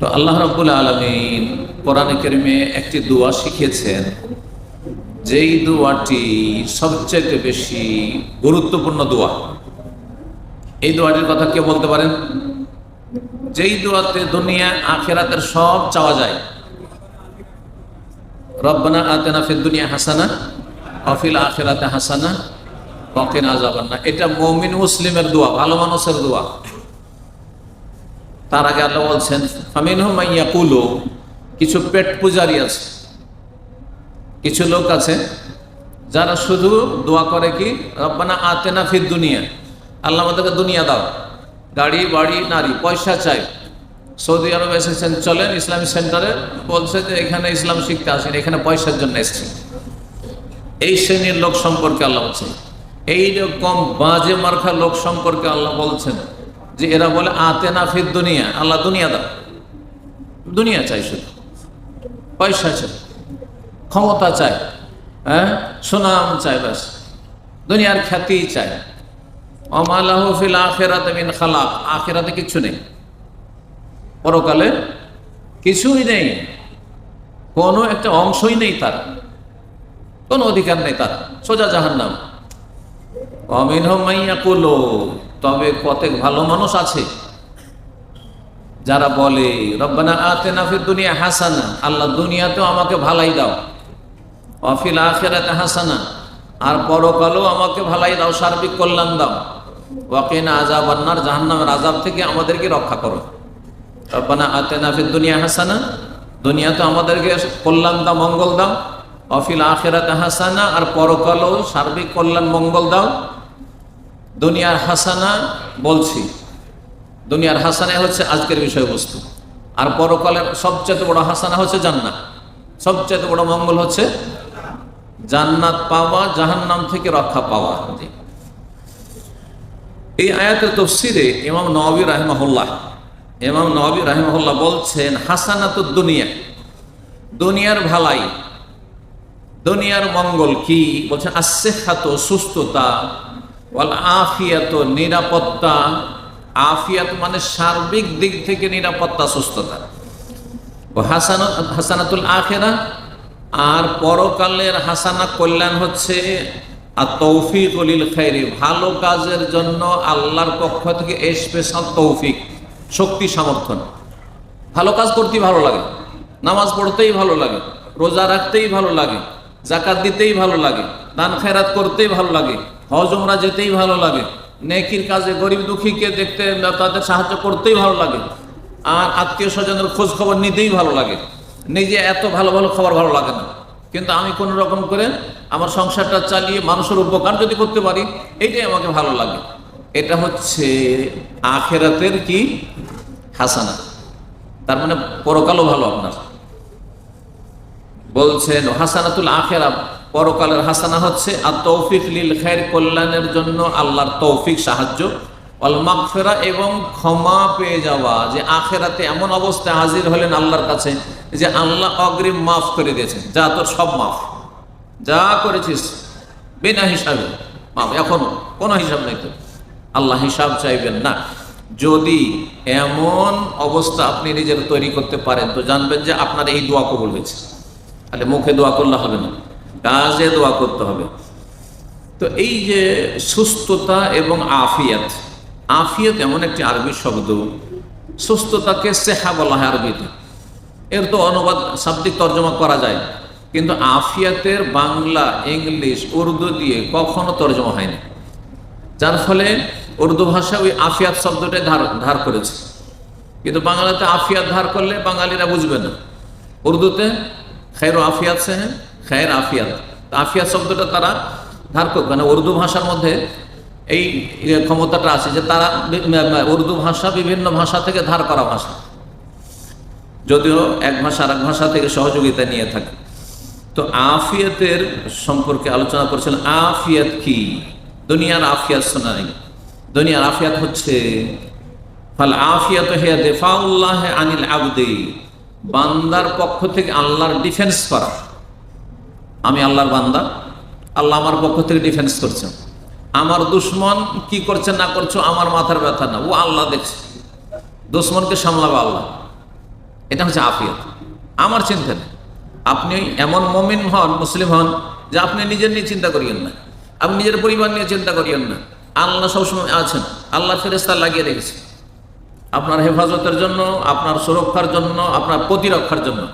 তো আল্লাহ রাব্বুল আলমিন কোরআনে কেরিমে একটি দোয়া শিখিয়েছেন, যেই দোয়াটি সবচেয়ে বেশি গুরুত্বপূর্ণ দোয়া। এই দোয়াটির কথা কে বলতে পারেন? যেই দোয়াতে দুনিয়া, আখেরাতের সব চাওয়া যায়। রব্বানা আতেনা ফিদ দুনিয়া হাসানা অফিল আখেরাতে হাসানা ককেন আজাবান্না এটা মমিন মুসলিমের দোয়া, ভালো মানুষের দোয়া। তার আগে আল্লাহ বলছেন ফামিন হুমাইয়া কুলো কিছু পেট পূজারি আছে। কিছু লোক আছে যারা শুধু দোয়া করে কি, রব্বানা আতেনা ফির দুনিয়া আল্লাহ আমাদেরকে দুনিয়া দাও। গাড়ি, বাড়ি, নারী, পয়সা চাই। সৌদি আরব এসেছেন, চলেন ইসলামী সেন্টারে। বলছে যে এখানে ইসলাম শিখতে আসেন, এখানে পয়সার জন্য এসেছেন। এই শ্রেণির লোক সম্পর্কে আল্লাহ বলছেন। এইরকম বাজে মার্খা লোক সম্পর্কে আল্লাহ বলছেন। যে এরা বলে আতে না ফির দুনিয়া। আল্লাহ দুনিয়া দাও। দুনিয়া চাই শুধু। পয়সা চাই। ক্ষমতা চায় হ্যাঁ? সুনাম চায় ব্যাস। দুনিয়ার খ্যাতি চায় অমালাহ ফিল আখেরাতে মিন খালাক। আখেরাতে কিচ্ছু নেই। পরকালে কিছুই নেই। কোনো একটা অংশই নেই তার। কোনো অধিকার নেই তার। সোজা জাহান নাম অমিন মাইয়া কুলো তবে কতেক ভালো মানুষ আছে যারা বলে, রব্বানা আতে নাফির দুনিয়া হাসানা, আল্লাহ দুনিয়াতেও আমাকে ভালাই দাও অফিল আখেরাতে হাসানা, আর পরকালেও আমাকে ভালাই দাও, সার্বিক কল্যাণ দাও ওয়াকিনা আজাব আন্নার জাহান্নামের আজাব থেকে আমাদেরকে রক্ষা করো। রব্বানা আতে নাফির দুনিয়া হাসানা, দুনিয়াতে আমাদেরকে কল্যাণ দাও, মঙ্গল দাও অফিল আখেরাতে হাসানা, আর পরকালেও সার্বিক কল্যাণ, মঙ্গল দাও। দুনিয়ার হাসানা বলছি। দুনিয়ার হাসানা হচ্ছে আজকের বিষয়বস্তু। আর পরকালের সবচেয়ে বড় হাসানা হচ্ছে জান্নাত। সবচেয়ে বড় মঙ্গল হচ্ছে জান্নাত পাওয়া, জাহান্নাম থেকে রক্ষা পাওয়া। এই আয়াতের তফসিরে ইমাম নবী রাহিমাহুল্লাহ, ইমাম নবী রাহিমাহুল্লাহ বলছেন হাসানাত দুনিয়া, দুনিয়ার ভালাই, দুনিয়ার মঙ্গল কি? বলছেন আশেখাত সুস্থতা বল আফিয়াত, নিরাপত্তা। আফিয়াত মানে সার্বিক দিক থেকে নিরাপত্তা, সুস্থতা। ও হাসান, হাসানাতুল আখেরা, আর পরকালের হাসানা কল্যাণ হচ্ছে আর তৌফিক অলিল খাইরি, ভালো কাজের জন্য আল্লাহর পক্ষ থেকে স্পেশাল তৌফিক, শক্তি সমর্থন ভালো কাজ করতেই ভালো লাগে, নামাজ পড়তেই ভালো লাগে, রোজা রাখতেই ভালো লাগে জাকাত দিতেই ভালো লাগে দান খেরাত করতেই ভালো লাগে হজ উমরা যেতেই ভালো লাগে। নেকির কাজে গরিব দুঃখীকে দেখতে তাদের সাহায্য করতেই ভালো লাগে। আর আত্মীয় স্বজনের খোঁজ খবর নিতেই ভালো লাগে। নিজে এত ভালো ভালো খবর ভালো লাগে না। কিন্তু আমি কোনো রকম করে আমার সংসারটা চালিয়ে মানুষের উপকার যদি করতে পারি এইটাই আমাকে ভালো লাগে। এটা হচ্ছে আখেরাতের কি? হাসানা। তার মানে পরকালও ভালো আপনার। বলছেন, হাসানাতুল আখেরা পরকালের হাসানা হচ্ছে, আর তৌফিক লিল খায়ের কল্যাণের জন্য আল্লাহর তৌফিক, সাহায্য অল এবং ক্ষমা পেয়ে যাওয়া। যে আখেরাতে এমন অবস্থায় হাজির হলেন আল্লাহর কাছে যে আল্লাহ অগ্রিম মাফ করে দিয়েছেন। যা তোর সব মাফ। যা করেছিস বিনা হিসাবে মাফ। এখনও কোনো হিসাব নেই তো আল্লাহ হিসাব চাইবেন না। যদি এমন অবস্থা আপনি নিজের তৈরি করতে পারেন, তো জানবেন যে আপনার এই দোয়া কবুল হয়েছে। তাহলে মুখে দোয়া করলে হবে না। কাজে দোয়া করতে হবে। তো এই যে সুস্থতা এবং আফিয়াত আফিয়াত এমন একটি আরবি শব্দ, সুস্থতাকে সেহা বলা হয় আরবিতে। এর তো অনুবাদ, শাব্দিক তর্জমা করা যায়। কিন্তু আফিয়াতের বাংলা, ইংলিশ, উর্দু দিয়ে কখনো তর্জমা হয়নি। যার ফলে উর্দু ভাষা ওই আফিয়াত শব্দটাই ধার ধার করেছে। কিন্তু বাংলাতে আফিয়াত ধার করলে বাঙালিরা বুঝবে না। উর্দুতে খের আফিয়াত সে হ্যাঁ খের আফিয়াত। আফিয়াত শব্দটা তারা ধার করবে। মানে উর্দু ভাষার মধ্যে এই ক্ষমতাটা আছে যে তারা উর্দু ভাষা বিভিন্ন ভাষা থেকে ধার করা ভাষা। যদিও এক ভাষা আর এক ভাষা থেকে সহযোগিতা নিয়ে থাকে। তো আফিয়াতের সম্পর্কে আলোচনা করছেন, আফিয়াত কি? দুনিয়ার আফিয়াত শোনা নেই। দুনিয়ার আফিয়াত হচ্ছে, ফাল আফিয়াত হে দেফাউল্লাহ আনিল আবদি। বান্দার পক্ষ থেকে আল্লাহর ডিফেন্স করা। আমি আল্লাহর বান্দা, আল্লাহ আমার পক্ষ থেকে ডিফেন্স করছেন আমার দুশ্মন কি করছে না করছ, আমার মাথার ব্যথা না, ও আল্লাহ দেখছে। দুশ্মনকে সামলাবে আল্লাহ। এটা হচ্ছে আফিয়ত। আমার চিন্তা নেই। আপনি এমন মমিন হন, মুসলিম হন, যে আপনি নিজের নিয়ে চিন্তা করিয়েন না, আপনি নিজের পরিবার নিয়ে চিন্তা করিয়েন না। আল্লাহ সবসময় আছেন। আল্লাহ ফেরেস্তা লাগিয়ে রেখেছে। আপনার হেফাজতের জন্য, আপনার সুরক্ষার জন্য, আপনার প্রতিরক্ষার জন্য।